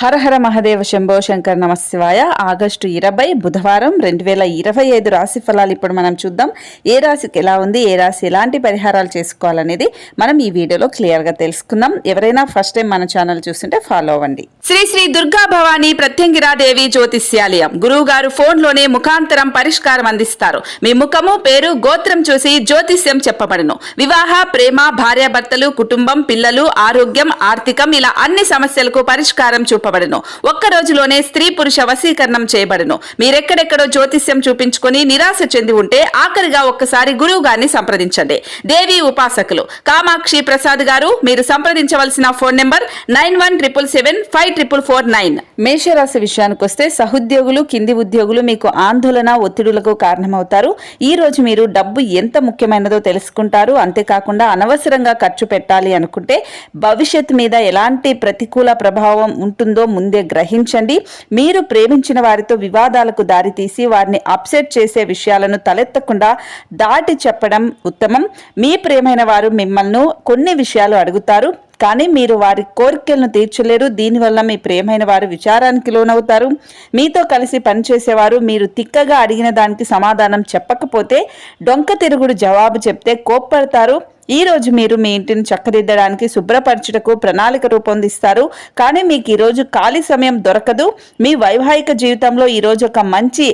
హర హర మహదేవ శంభో శంకర్ నమశివాయ. ఆగస్టు ఇరవై బుధవారం రెండు వేల ఇరవై ఐదు రాశి ఫలాలు ఇప్పుడు మనం చూద్దాం. ఏ రాశికి ఎలా ఉంది ఏ రాశి ఎలాంటి పరిహారాలు చేసుకోవాలనేది మనం ఈ వీడియోలో క్లియర్గా తెలుసుకుందాం. ఎవరైనా ఫస్ట్ టైం మన ఛానల్ చూస్తుంటే ఫాలో అవ్వండి. శ్రీ శ్రీ దుర్గా భవానీ ప్రత్యంగిరాదేవి జ్యోతిష్యాలయం. గురువు గారు ఫోన్లోనే ముఖాంతరం పరిష్కారం అందిస్తారు. మీ ముఖము పేరు గోత్రం చూసి జ్యోతిష్యం చెప్పబడును. వివాహ ప్రేమ భార్యాభర్తలు కుటుంబం పిల్లలు ఆరోగ్యం ఆర్థికం ఇలా అన్ని సమస్యలకు పరిష్కారం చూపబడును ఒక్క రోజులోనే స్త్రీ పురుష వశీకరణం చేయబడను. మీరెక్కడెక్కడో జ్యోతిష్యం చూపించుకొని నిరాశ చెంది ఉంటే ఆఖరిగా ఒక్కసారి గురువు గారిని సంప్రదించండి. దేవి ఉపాసకులు. కామాక్షి ప్రసాద్ గారు మీరు సంప్రదించవలసిన phone number nine one triple seven five triple four nine. మేషరాశి విషయానికి వస్తే సహోద్యోగులు కింది ఉద్యోగులు మీకు ఆందోళన ఒత్తిడులకు కారణమవుతారు. ఈ రోజు మీరు డబ్బు ఎంత ముఖ్యమైనదో తెలుసుకుంటారు. అంతేకాకుండా అనవసరంగా ఖర్చు పెట్టాలి అనుకుంటే భవిష్యత్ మీద ఎలాంటి ప్రతికూల ప్రభావం ఉంటుందో ముందే గ్రహించండి. మీరు ప్రేమించిన వారితో వివాదాలకు దారితీసి వారిని అప్సెట్ చేసే విషయాలను తలెత్తకుండా దాటి చెప్పడం ఉత్తమం. మీ ప్రేమైన వారు మిమ్మల్ని కొన్ని విషయాలు అడుగుతారు కానీ మీరు వారి కోరికలను తీర్చలేరు. దీనివల్ల మీ ప్రేమైన వారు విచారానికి లోనవుతారు. మీతో కలిసి పనిచేసేవారు మీరు తిక్కగా అడిగిన దానికి సమాధానం చెప్పకపోతే డొంక తిరుగుడు జవాబు చెప్తే కోప్పడతారు. ఈ రోజు మీరు మీ ఇంటిని చక్కదిద్దడానికి శుభ్రపరచుటకు ప్రణాళిక రూపొందిస్తారు. కానీ మీకు ఈరోజు ఖాళీ సమయం దొరకదు. మీ వైవాహిక జీవితంలో ఈరోజు ఒక మంచి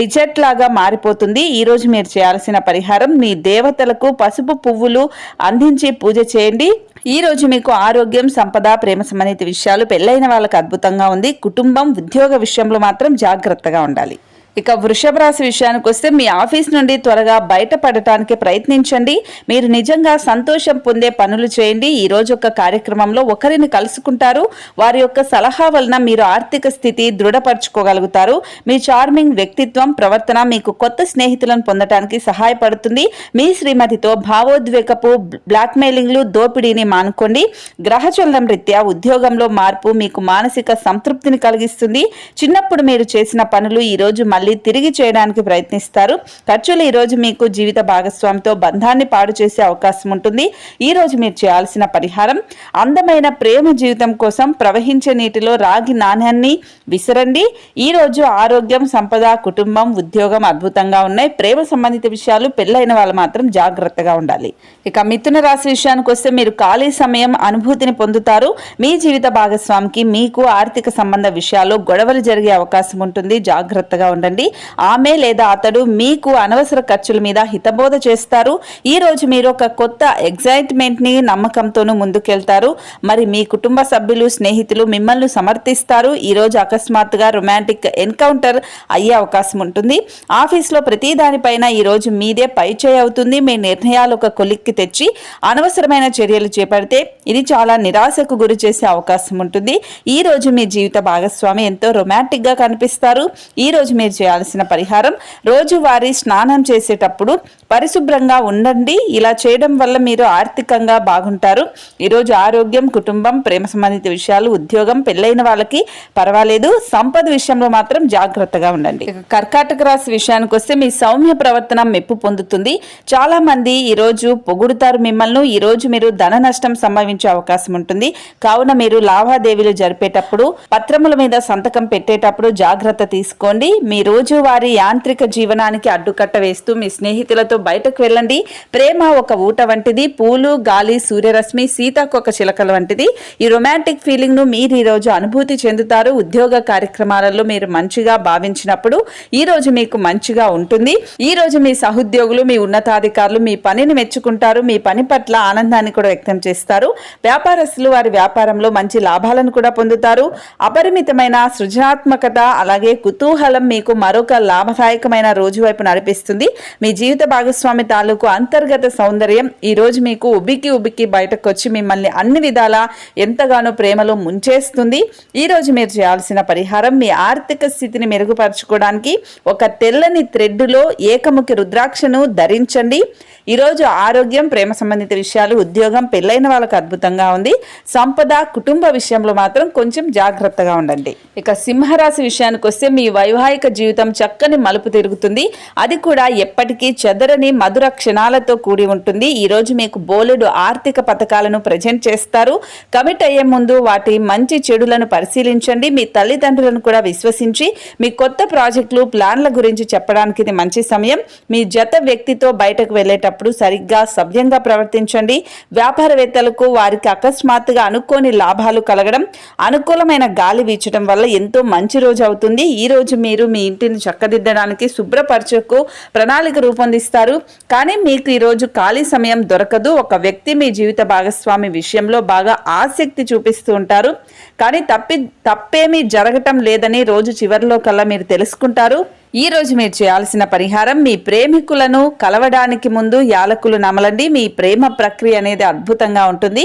డిజర్ట్ లాగా మారిపోతుంది. ఈరోజు మీరు చేయాల్సిన పరిహారం మీ దేవతలకు పసుపు పువ్వులు అందించి పూజ చేయండి. ఈ రోజు మీకు ఆరోగ్యం సంపద ప్రేమ సంబంధిత విషయాలు పెళ్ళైన వాళ్ళకి అద్భుతంగా ఉంది. కుటుంబం ఉద్యోగ విషయంలో మాత్రం జాగ్రత్తగా ఉండాలి. ఇక వృషభ రాశి విషయానికి వస్తే మీ ఆఫీస్ నుండి త్వరగా బయటపడటానికి ప్రయత్నించండి. మీరు నిజంగా సంతోషం పొందే పనులు చేయండి. ఈ రోజు ఒక కార్యక్రమంలో ఒకరిని కలుసుకుంటారు. వారి యొక్క సలహా వలన మీరు ఆర్థిక స్థితి దృఢపరచుకోగలుగుతారు. మీ చార్మింగ్ వ్యక్తిత్వం ప్రవర్తన మీకు కొత్త స్నేహితులను పొందటానికి సహాయపడుతుంది. మీ శ్రీమతితో భావోద్వేగపు బ్లాక్మెయిలింగ్లు దోపిడీని మానుకోండి. గ్రహచలనం రీత్యా ఉద్యోగంలో మార్పు మీకు మానసిక సంతృప్తిని కలిగిస్తుంది. చిన్నప్పుడు మీరు చేసిన పనులు ఈ రోజు మళ్ళీ తిరిగి చేయడానికి ప్రయత్నిస్తారు. ఖర్చులు ఈ రోజు మీకు జీవిత భాగస్వామితో బంధాన్ని పాడు చేసే అవకాశం ఉంటుంది. ఈ రోజు మీరు చేయాల్సిన పరిహారం అందమైన ప్రేమ జీవితం కోసం ప్రవహించే నీటిలో రాగి నాణ్యాన్ని విసరండి. ఈ రోజు ఆరోగ్యం సంపద కుటుంబం ఉద్యోగం అద్భుతంగా ఉన్నాయి. ప్రేమ సంబంధిత విషయాలు పెళ్ళైన వాళ్ళు మాత్రం జాగ్రత్తగా ఉండాలి. ఇక మిథున రాశి విషయానికి వస్తే మీరు ఖాళీ సమయం అనుభూతిని పొందుతారు. మీ జీవిత భాగస్వామికి మీకు ఆర్థిక సంబంధ విషయాల్లో గొడవలు జరిగే అవకాశం ఉంటుంది. జాగ్రత్తగా ఉండండి. ఆమె లేదా అతడు మీకు అనవసర ఖర్చుల మీద హితబోధ చేస్తారు. ఈ రోజు మీరు ఒక కొత్త ఎగ్జైట్మెంట్ని నమ్మకంతోనూ ముందుకెళ్తారు. మరి మీ కుటుంబ సభ్యులు స్నేహితులు మిమ్మల్ని సమర్థిస్తారు. ఈ రోజు అకస్మాత్తుగా రొమాంటిక్ ఎన్కౌంటర్ అయ్యే అవకాశం ఉంటుంది. ఆఫీస్లో ప్రతి దానిపైన ఈ రోజు మీదే పై అవుతుంది. మీ నిర్ణయాలు ఒక కొలిక్కి తెచ్చి అనవసరమైన చర్యలు చేపడితే ఇది చాలా నిరాశకు గురి చేసే అవకాశం ఉంటుంది. ఈ రోజు మీ జీవిత భాగస్వామి ఎంతో రొమాంటిక్గా కనిపిస్తారు. ఈ రోజు మీరు చేయాల్సిన పరిహారం. రోజువారీ స్నానం చేసేటప్పుడు పరిశుభ్రంగా ఉండండి. ఇలా చేయడం వల్ల మీరు ఆర్థికంగా బాగుంటారు. ఈరోజు ఆరోగ్యం కుటుంబం ప్రేమ సంబంధిత విషయాలు ఉద్యోగం పెళ్ళైన వాళ్ళకి పర్వాలేదు. సంపద విషయంలో మాత్రం జాగ్రత్తగా ఉండండి. కర్కాటక రాశి విషయానికి వస్తే మీ సౌమ్య ప్రవర్తన మెప్పు పొందుతుంది. చాలా మంది ఈ రోజు పొగుడుతారు మిమ్మల్ని. ఈరోజు మీరు ధన నష్టం సంభవించే అవకాశం ఉంటుంది. కావున మీరు లావాదేవీలు జరిపేటప్పుడు పత్రముల మీద సంతకం పెట్టేటప్పుడు జాగ్రత్త తీసుకోండి. మీరు రోజువారీ యాంత్రిక జీవనానికి అడ్డుకట్ట వేస్తూ మీ స్నేహితులతో బయటకు వెళ్ళండి. ప్రేమ ఒక ఊట వంటిది పూలు గాలి సూర్యరశ్మి సీతాకొక చిలకల వంటిది. ఈ రొమాంటిక్ ఫీలింగ్ను మీరు ఈ రోజు అనుభూతి చెందుతారు. ఉద్యోగ కార్యక్రమాలలో మీరు మంచిగా భావించినప్పుడు ఈ రోజు మీకు మంచిగా ఉంటుంది. ఈ రోజు మీ సహోద్యోగులు మీ ఉన్నతాధికారులు మీ పనిని మెచ్చుకుంటారు. మీ పని పట్ల ఆనందాన్ని కూడా వ్యక్తం చేస్తారు. వ్యాపారస్తులు వారి వ్యాపారంలో మంచి లాభాలను కూడా పొందుతారు. అపరిమితమైన సృజనాత్మకత అలాగే కుతూహలం మీకు మరొక లాభదాయకమైన రోజు వైపు నడిపిస్తుంది. మీ జీవిత భాగస్వామి తాలూకు అంతర్గత సౌందర్యం ఈరోజు మీకు ఉబికి ఉబికి బయటకు వచ్చి మిమ్మల్ని అన్ని విధాలా ఎంతగానో ప్రేమలో ముంచేస్తుంది. ఈ రోజు మీరు చేయాల్సిన పరిహారం మీ ఆర్థిక స్థితిని మెరుగుపరచుకోవడానికి ఒక తెల్లని థ్రెడ్డులో ఏకముఖి రుద్రాక్షను ధరించండి. ఈరోజు ఆరోగ్యం ప్రేమ సంబంధిత విషయాలు ఉద్యోగం పెళ్ళైన వాళ్ళకు అద్భుతంగా ఉంది. సంపద కుటుంబ విషయంలో మాత్రం కొంచెం జాగ్రత్తగా ఉండండి. ఇక సింహరాశి విషయానికి వస్తే మీ వైవాహిక జీవితం జీవితం చక్కని మలుపు తిరుగుతుంది. అది కూడా ఎప్పటికీ చెదరని మధుర క్షణాలతో కూడి ఉంటుంది. ఈరోజు మీకు బోలెడు ఆర్థిక పథకాలను ప్రజెంట్ చేస్తారు. కమిట్ అయ్యే ముందు వాటి మంచి చెడులను పరిశీలించండి. మీ తల్లిదండ్రులను కూడా విశ్వసించి మీ కొత్త ప్రాజెక్టులు ప్లాన్ల గురించి చెప్పడానికి ఇది మంచి సమయం. మీ జత వ్యక్తితో బయటకు వెళ్ళేటప్పుడు సరిగ్గా సభ్యంగా ప్రవర్తించండి. వ్యాపారవేత్తలకు వారికి అకస్మాత్తుగా అనుకోని లాభాలు కలగడం అనుకూలమైన గాలి వీచడం వల్ల ఎంతో మంచి రోజు అవుతుంది. ఈ రోజు మీరు మీ ఇంటిని చక్కదిద్దడానికి శుభ్రపరచకు ప్రణాళిక రూపొందిస్తారు. కానీ మీకు ఈరోజు ఖాళీ సమయం దొరకదు. ఒక వ్యక్తి మీ జీవిత భాగస్వామి విషయంలో బాగా ఆసక్తి చూపిస్తూ ఉంటారు. కానీ తప్పి తప్పేమీ జరగటం లేదని రోజు చివరిలో కల్లా మీరు తెలుసుకుంటారు. ఈ రోజు మీరు చేయాల్సిన పరిహారం మీ ప్రేమికులను కలవడానికి ముందు యాలకులు నమలండి. మీ ప్రేమ ప్రక్రియ అనేది అద్భుతంగా ఉంటుంది.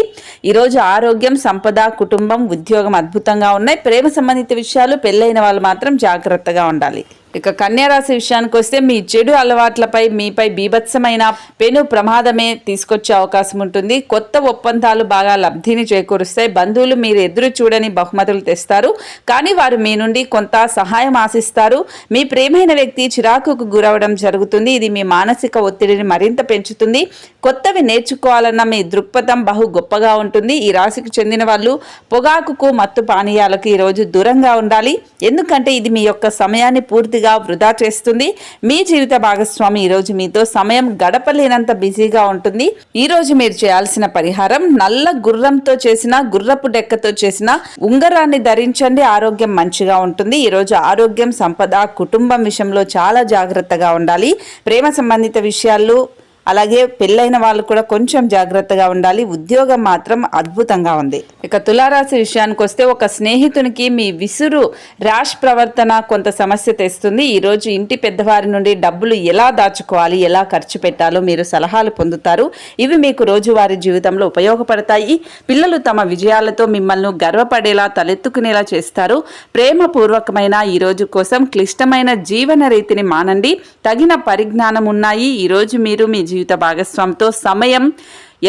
ఈరోజు ఆరోగ్యం సంపద కుటుంబం ఉద్యోగం అద్భుతంగా ఉన్నాయి. ప్రేమ సంబంధిత విషయాలు పెళ్ళైన వాళ్ళు మాత్రం జాగ్రత్తగా ఉండాలి. ఇక కన్యారాశి విషయానికి వస్తే మీ చెడు అలవాట్లపై మీపై బీభత్సమైన పెను ప్రమాదమే తీసుకొచ్చే అవకాశం ఉంటుంది. కొత్త ఒప్పందాలు బాగా లబ్ధిని చేకూరుస్తాయి. బంధువులు మీరు ఎదురు చూడని బహుమతులు తెస్తారు. కానీ వారు మీ నుండి కొంత సహాయం ఆశిస్తారు. మీ ప్రేమైన వ్యక్తి చిరాకుకు గురవడం జరుగుతుంది. ఇది మీ మానసిక ఒత్తిడిని మరింత పెంచుతుంది. కొత్తవి నేర్చుకోవాలన్న మీ దృక్పథం బహు గొప్పగా ఉంటుంది. ఈ రాశికి చెందిన వాళ్ళు పొగాకుకు మత్తు పానీయాలకు ఈరోజు దూరంగా ఉండాలి. ఎందుకంటే ఇది మీ యొక్క సమయాన్ని పూర్తిగా వృధా చేస్తుంది. మీ జీవిత భాగస్వామి ఈరోజు మీతో సమయం గడపలేనంత బిజీగా ఉంటుంది. ఈరోజు మీరు చేయాల్సిన పరిహారం నల్ల గుర్రంతో చేసిన గుర్రపు డెక్కతో చేసిన ఉంగరాన్ని ధరించండి. ఆరోగ్యం మంచిగా ఉంటుంది. ఈరోజు ఆరోగ్యం సంపద కుటుంబం విషయంలో చాలా జాగ్రత్తగా ఉండాలి. ప్రేమ సంబంధిత విషయాల్లో అలాగే పెళ్ళైన వాళ్ళు కూడా కొంచెం జాగ్రత్తగా ఉండాలి. ఉద్యోగం మాత్రం అద్భుతంగా ఉంది. ఇక తులారాశి విషయానికి వస్తే ఒక స్నేహితునికి మీ విసురు ర్యాష్ ప్రవర్తన కొంత సమస్య తెస్తుంది. ఈరోజు ఇంటి పెద్దవారి నుండి డబ్బులు ఎలా దాచుకోవాలి ఎలా ఖర్చు పెట్టాలో మీరు సలహాలు పొందుతారు. ఇవి మీకు రోజువారీ జీవితంలో ఉపయోగపడతాయి. పిల్లలు తమ విజయాలతో మిమ్మల్ని గర్వపడేలా తలెత్తుకునేలా చేస్తారు. ప్రేమపూర్వకమైన ఈ రోజు కోసం క్లిష్టమైన జీవన రీతిని మానండి. తగిన పరిజ్ఞానం ఉన్నాయి. ఈ రోజు మీరు మీ జీవిత భాగస్వామితో సమయం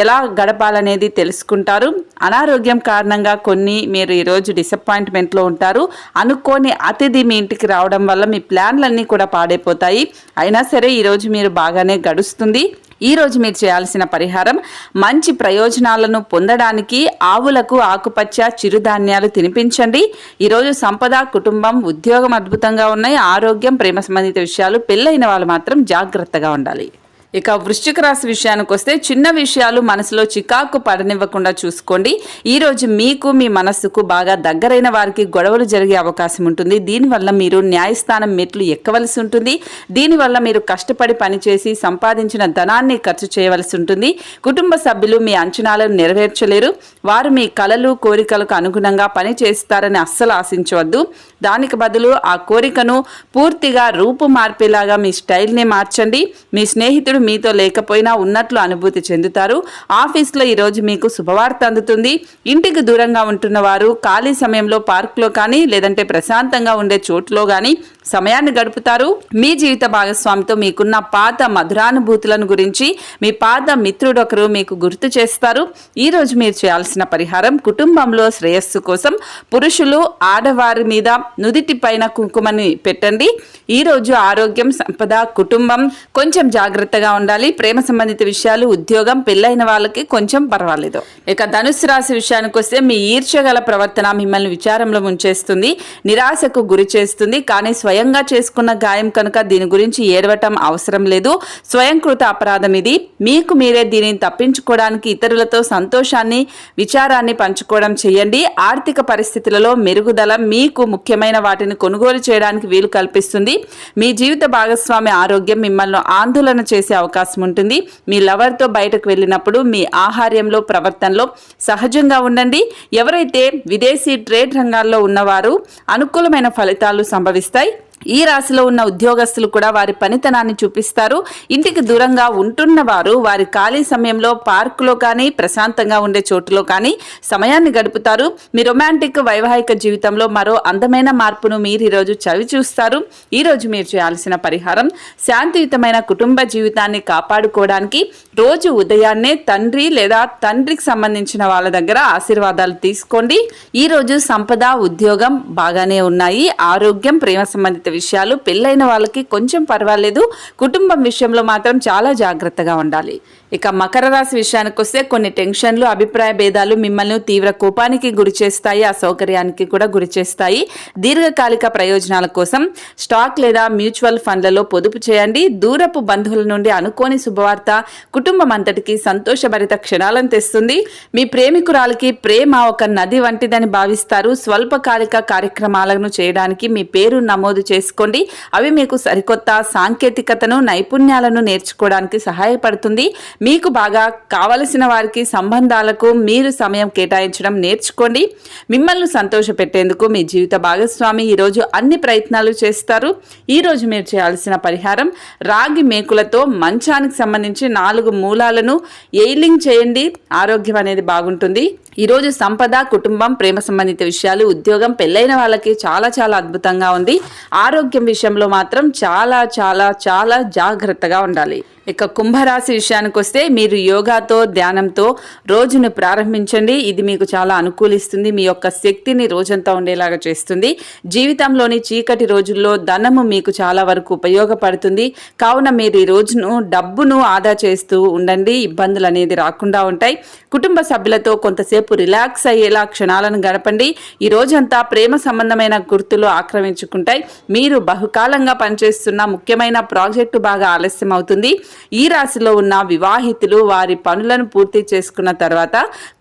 ఎలా గడపాలనేది తెలుసుకుంటారు. అనారోగ్యం కారణంగా కొన్ని మీరు ఈరోజు డిసప్పాయింట్మెంట్లో ఉంటారు. అనుకోని అతిథి మీ ఇంటికి రావడం వల్ల మీ ప్లాన్లన్నీ కూడా పాడైపోతాయి. అయినా సరే ఈరోజు మీరు బాగానే గడుస్తుంది. ఈ రోజు మీరు చేయాల్సిన పరిహారం మంచి ప్రయోజనాలను పొందడానికి ఆవులకు ఆకుపచ్చ చిరుధాన్యాలు తినిపించండి. ఈరోజు సంపద కుటుంబం ఉద్యోగం అద్భుతంగా ఉన్నాయి. ఆరోగ్యం ప్రేమ సంబంధిత విషయాలు పెళ్ళైన వాళ్ళు మాత్రం జాగ్రత్తగా ఉండాలి. ఇక వృశ్చిక రాశి విషయానికి వస్తే చిన్న విషయాలు మనసులో చికాకు పడనివ్వకుండా చూసుకోండి. ఈ రోజు మీకు మీ మనస్సుకు బాగా దగ్గరైన వారికి గొడవలు జరిగే అవకాశం ఉంటుంది. దీనివల్ల మీరు న్యాయస్థానం మెట్లు ఎక్కవలసి ఉంటుంది. దీనివల్ల మీరు కష్టపడి పనిచేసి సంపాదించిన ధనాన్ని ఖర్చు చేయవలసి ఉంటుంది. కుటుంబ సభ్యులు మీ అంచనాలను నెరవేర్చలేరు. వారు మీ కలలు కోరికలకు అనుగుణంగా పని చేస్తారని అస్సలు ఆశించవద్దు. దానికి బదులు ఆ కోరికను పూర్తిగా రూపు మార్పేలాగా మీ స్టైల్ని మార్చండి. మీ స్నేహితుడు మీతో లేకపోయినా ఉన్నట్లు అనుభూతి చెందుతారు. ఆఫీస్లో ఈరోజు మీకు శుభవార్త అందుతుంది. ఇంటికి దూరంగా ఉంటున్న వారు ఖాళీ సమయంలో పార్క్లో కానీ లేదంటే ప్రశాంతంగా ఉండే చోటులో కానీ సమయాన్ని గడుపుతారు. మీ జీవిత భాగస్వామితో మీకున్న పాత మధురానుభూతులను గురించి మీ పాత మిత్రుడొకరు మీకు గుర్తు చేస్తారు. ఈ రోజు మీరు చేయాల్సిన పరిహారం కుటుంబంలో శ్రేయస్సు కోసం పురుషులు ఆడవారి మీద నుదిటి పైన కుంకుమని పెట్టండి. ఈ రోజు ఆరోగ్యం సంపద కుటుంబం కొంచెం జాగ్రత్తగా ఉండాలి. ప్రేమ సంబంధిత విషయాలు ఉద్యోగం పెళ్ళైన వాళ్ళకి కొంచెం పర్వాలేదు. ఇక ధనుసు రాశి విషయానికి వస్తే మీ ఈర్ష్యగల ప్రవర్తన మిమ్మల్ని విచారంలో ముంచేస్తుంది నిరాశకు గురి చేస్తుంది. కానీ స్వయంగా చేసుకున్న గాయం కనుక దీని గురించి ఏడవటం అవసరం లేదు. స్వయంకృత అపరాధం ఇది. మీకు మీరే దీనిని తప్పించుకోవడానికి ఇతరులతో సంతోషాన్ని విచారాన్ని పంచుకోవడం చేయండి. ఆర్థిక పరిస్థితులలో మెరుగుదల మీకు ముఖ్యమైన వాటిని కొనుగోలు చేయడానికి వీలు కల్పిస్తుంది. మీ జీవిత భాగస్వామి ఆరోగ్యం మిమ్మల్ని ఆందోళన చేసే అవకాశం ఉంటుంది. మీ లవర్తో బయటకు వెళ్ళినప్పుడు మీ ఆహార్యంలో ప్రవర్తనలో సహజంగా ఉండండి. ఎవరైతే విదేశీ ట్రేడ్ రంగాల్లో ఉన్నవారు అనుకూలమైన ఫలితాలు సంభవిస్తాయి. ఈ రాశిలో ఉన్న ఉద్యోగస్తులు కూడా వారి పనితనాన్ని చూపిస్తారు. ఇంటికి దూరంగా ఉంటున్న వారు వారి ఖాళీ సమయంలో పార్కులో కానీ ప్రశాంతంగా ఉండే చోటులో కానీ సమయాన్ని గడుపుతారు. మీ రొమాంటిక్ వైవాహిక జీవితంలో మరో అందమైన మార్పును మీరు ఈరోజు చవి చూస్తారు. ఈరోజు మీరు చేయాల్సిన పరిహారం శాంతియుతమైన కుటుంబ జీవితాన్ని కాపాడుకోవడానికి రోజు ఉదయాన్నే తండ్రి లేదా తండ్రికి సంబంధించిన వాళ్ళ దగ్గర ఆశీర్వాదాలు తీసుకోండి. ఈ రోజు సంపద ఉద్యోగం బాగానే ఉన్నాయి. ఆరోగ్యం ప్రేమ సంబంధిత విషయాలు పెళ్ళైన వాళ్ళకి కొంచెం పర్వాలేదు. కుటుంబం విషయంలో మాత్రం చాలా జాగ్రత్తగా ఉండాలి. ఇక మకర రాశి విషయానికి వస్తే కొన్ని టెన్షన్లు అభిప్రాయ భేదాలు మిమ్మల్ని తీవ్ర కోపానికి గురి చేస్తాయి అసౌకర్యానికి కూడా గురి చేస్తాయి. దీర్ఘకాలిక ప్రయోజనాల కోసం స్టాక్ లేదా మ్యూచువల్ ఫండ్లలో పొదుపు చేయండి. దూరపు బంధువుల నుండి అనుకోని శుభవార్త కుటుంబం అంతటికి సంతోషభరిత క్షణాలను తెస్తుంది. మీ ప్రేమికురాలకి ప్రేమ ఒక నది వంటిదని భావిస్తారు. స్వల్పకాలిక కార్యక్రమాలను చేయడానికి మీ పేరు నమోదు చేసుకోండి. అవి మీకు సరికొత్త సాంకేతికతను నైపుణ్యాలను నేర్చుకోవడానికి సహాయపడుతుంది. మీకు బాగా కావలసిన వారికి సంబంధాలకు మీరు సమయం కేటాయించడం నేర్చుకోండి. మిమ్మల్ని సంతోషపెట్టేందుకు మీ జీవిత భాగస్వామి ఈరోజు అన్ని ప్రయత్నాలు చేస్తారు. ఈరోజు మీరు చేయాల్సిన పరిహారం రాగి మేకులతో మంచానికి సంబంధించి నాలుగు మూలాలను ఎయిలింగ్ చేయండి. ఆరోగ్యం అనేది బాగుంటుంది. ఈరోజు సంపద కుటుంబం ప్రేమ సంబంధిత విషయాలు ఉద్యోగం పెళ్ళైన వాళ్ళకి చాలా చాలా అద్భుతంగా ఉంది. ఆరోగ్యం విషయంలో మాత్రం చాలా చాలా చాలా జాగ్రత్తగా ఉండాలి. ఇక కుంభరాశి విషయానికి వస్తే మీరు యోగాతో ధ్యానంతో రోజును ప్రారంభించండి. ఇది మీకు చాలా అనుకూలిస్తుంది. మీ యొక్క శక్తిని రోజంతా ఉండేలాగా చేస్తుంది. జీవితంలోని చీకటి రోజుల్లో ధనము మీకు చాలా వరకు ఉపయోగపడుతుంది. కావున మీరు ఈ రోజును డబ్బును ఆదా చేస్తూ ఉండండి. ఇబ్బందులు అనేది రాకుండా ఉంటాయి. కుటుంబ సభ్యులతో కొంతసేపు రిలాక్స్ అయ్యేలా క్షణాలను గడపండి. ఈ రోజంతా ప్రేమ సంబంధమైన గుర్తులు ఆక్రమించుకుంటాయి. మీరు బహుకాలంగా పనిచేస్తున్న ముఖ్యమైన ప్రాజెక్టు బాగా ఆలస్యం అవుతుంది ఈ రాశిలో ఉన్న వివాహితులు వారి పనులను పూర్తి చేసుకున్న తర్వాత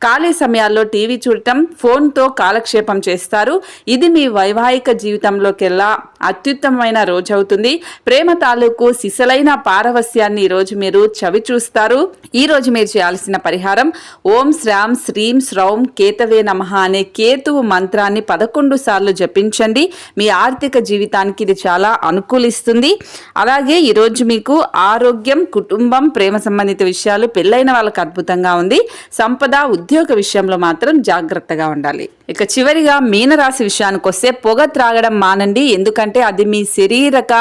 ఖాళీ సమయాల్లో టీవీ చూడటం ఫోన్తో కాలక్షేపం చేస్తారు. ఇది మీ వైవాహిక జీవితంలోకెల్లా అత్యుత్తమమైన రోజు అవుతుంది ప్రేమ తాలూకు సిసలైన పారవస్యాన్ని ఈరోజు మీరు చవి చూస్తారు. ఈ రోజు మీరు చేయాల్సిన పరిహారం ఓం శ్రామ్ శ్రీం శ్రౌం కేతవే నమః అనే కేతువు మంత్రాన్ని పదకొండు సార్లు జపించండి. మీ ఆర్థిక జీవితానికి ఇది చాలా అనుకూలిస్తుంది. అలాగే ఈరోజు మీకు ఆరోగ్యం కుటుంబం ప్రేమ సంబంధిత విషయాలు పెళ్ళైన వాళ్ళకి అద్భుతంగా ఉంది. సంపద ఉద్యోగ విషయంలో మాత్రం జాగ్రత్తగా ఉండాలి. ఇక చివరిగా మీనరాశి విషయానికి వస్తే పొగ త్రాగడం మానండి. ఎందుకంటే అది మీ శరీరక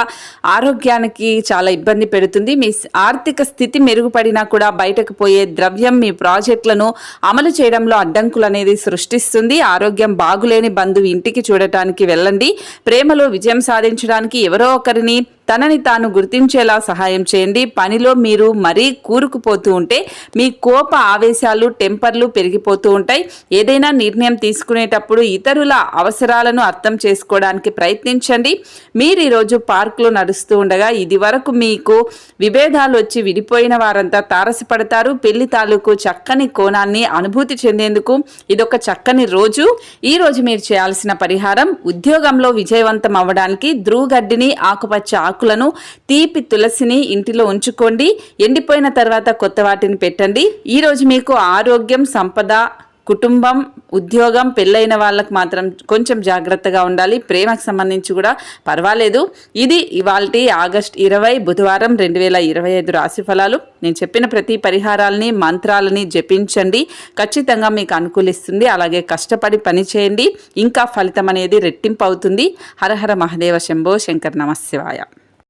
ఆరోగ్యానికి చాలా ఇబ్బంది పెడుతుంది. మీ ఆర్థిక స్థితి మెరుగుపడినా కూడా బయటకు పోయే ద్రవ్యం మీ ప్రాజెక్టులను అమలు చేయడంలో అడ్డంకులు అనేది సృష్టిస్తుంది. ఆరోగ్యం బాగులేని బంధువు ఇంటికి చూడటానికి వెళ్ళండి. ప్రేమలో విజయం సాధించడానికి ఎవరో ఒకరిని తనని తాను గుర్తించేలా సహాయం చేయండి. పనిలో మీరు మరీ కూరుకుపోతూ ఉంటే మీ కోప ఆవేశాలు టెంపర్లు పెరిగిపోతూ ఉంటాయి. ఏదైనా నిర్ణయం తీసుకునేటప్పుడు ఇతరుల అవసరాలను అర్థం చేసుకోవడానికి ప్రయత్నించండి. మీరు ఈరోజు పార్కులో నడుస్తూ ఉండగా ఇది వరకు మీకు విభేదాలు వచ్చి విడిపోయిన వారంతా తారసపడతారు. పెళ్ళి తాలూకు చక్కని కోణాన్ని అనుభూతి చెందేందుకు ఇదొక చక్కని రోజు. ఈ రోజు మీరు చేయాల్సిన పరిహారం ఉద్యోగంలో విజయవంతం అవ్వడానికి ధ్రువగడ్డిని ఆకుపచ్చ ఆకులను తీపి తులసిని ఇంటిలో ఉంచుకోండి. ఎండిపోయిన తర్వాత కొత్త వాటిని పెట్టండి. ఈరోజు మీకు ఆరోగ్యం సంపద కుటుంబం ఉద్యోగం పెళ్ళైన వాళ్ళకు మాత్రం కొంచెం జాగ్రత్తగా ఉండాలి. ప్రేమకు సంబంధించి కూడా పర్వాలేదు. ఇది ఇవాళ ఆగస్ట్ ఇరవై బుధవారం రెండు వేల ఇరవై ఐదు రాశి ఫలాలు. నేను చెప్పిన ప్రతి పరిహారాలని మంత్రాలని జపించండి. ఖచ్చితంగా మీకు అనుకూలిస్తుంది. అలాగే కష్టపడి పని చేయండి. ఇంకా ఫలితం అనేది రెట్టింపు అవుతుంది. హరహర మహదేవ శంభో శంకర్ నమశివాయ